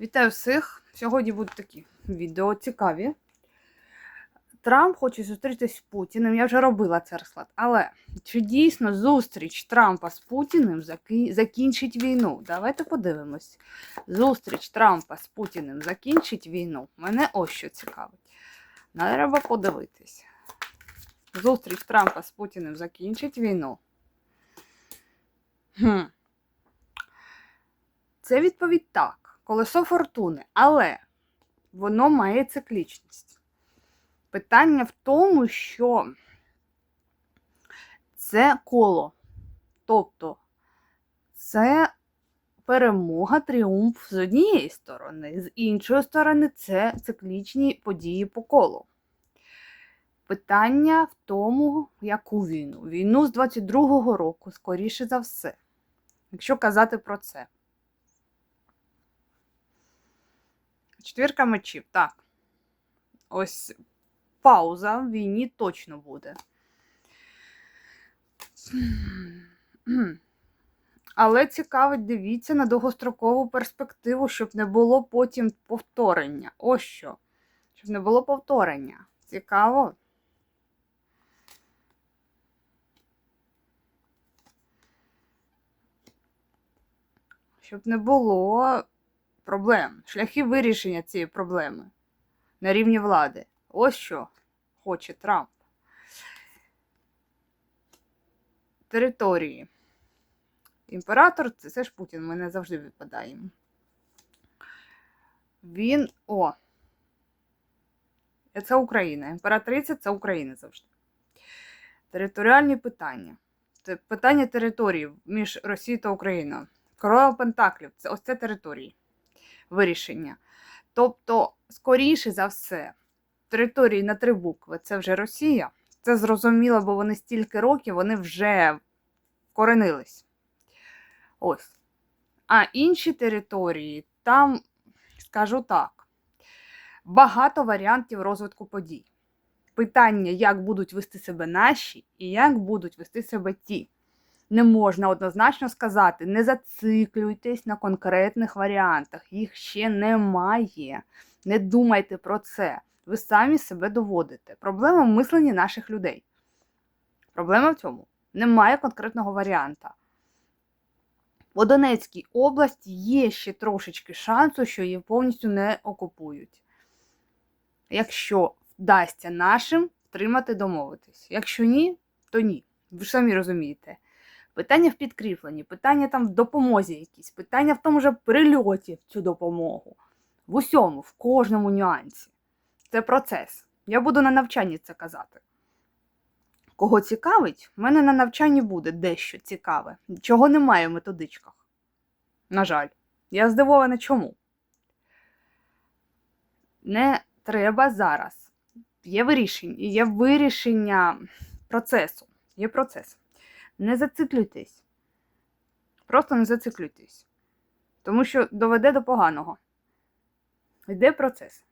Вітаю всіх! Сьогодні будуть такі відео цікаві. Трамп хоче зустрітися з Путіним. Я вже робила цей розклад. Але чи дійсно зустріч Трампа з Путіним закінчить війну? Давайте подивимось. Зустріч Трампа з Путіним закінчить війну. Мене ось що цікавить. Треба подивитись. Зустріч Трампа з Путіним закінчить війну. Хм. Це відповідь так. Колесо фортуни, але воно має циклічність. Питання в тому, що це коло. Тобто це перемога, тріумф з однієї сторони, з іншої сторони, це циклічні події по колу. Питання в тому, яку війну. Війну з 22-го року, скоріше за все. Якщо казати про це. Четвірка мечів, так. Ось пауза в війні точно буде. Але цікавить, дивіться на довгострокову перспективу, щоб не було потім повторення. Ось що. Щоб не було повторення. Цікаво. Щоб не було проблем, шляхи вирішення цієї проблеми на рівні влади. Ось що хоче Трамп. Території. Імператор це, це ж Путін, ми не завжди випадаємо. Він. О! Це Україна. Імператриця це Україна завжди. Територіальні питання. Це питання території між Росією та Україною. Королева Пентаклів це ось це території вирішення. Тобто, скоріше за все, території на три букви це вже Росія. Це зрозуміло, бо вони стільки років вони вже вкоренились. Ось. А інші території, там, скажу так, багато варіантів розвитку подій. Питання, як будуть вести себе наші і як будуть вести себе ті. Не можна однозначно сказати, не зациклюйтесь на конкретних варіантах, їх ще немає. Не думайте про це. Ви самі себе доводите. Проблема в мисленні наших людей. Проблема в цьому. Немає конкретного варіанта. У Донецькій області є ще трошечки шансу, що її повністю не окупують. Якщо вдасться нашим втримати домовитись. Якщо ні, то ні. Ви ж самі розумієте. Питання в підкріпленні, питання там в допомозі якісь, питання в тому же прильоті в цю допомогу. В усьому, в кожному нюансі. Це процес. Я буду на навчанні це казати. Кого цікавить, в мене на навчанні буде дещо цікаве, чого немає в методичках. На жаль, я здивована чому. Не треба зараз. Є вирішення, є вирішення процесу. Є процес. Не зациклюйтесь. Просто не зациклюйтесь. Тому що доведе до поганого. Йде процес.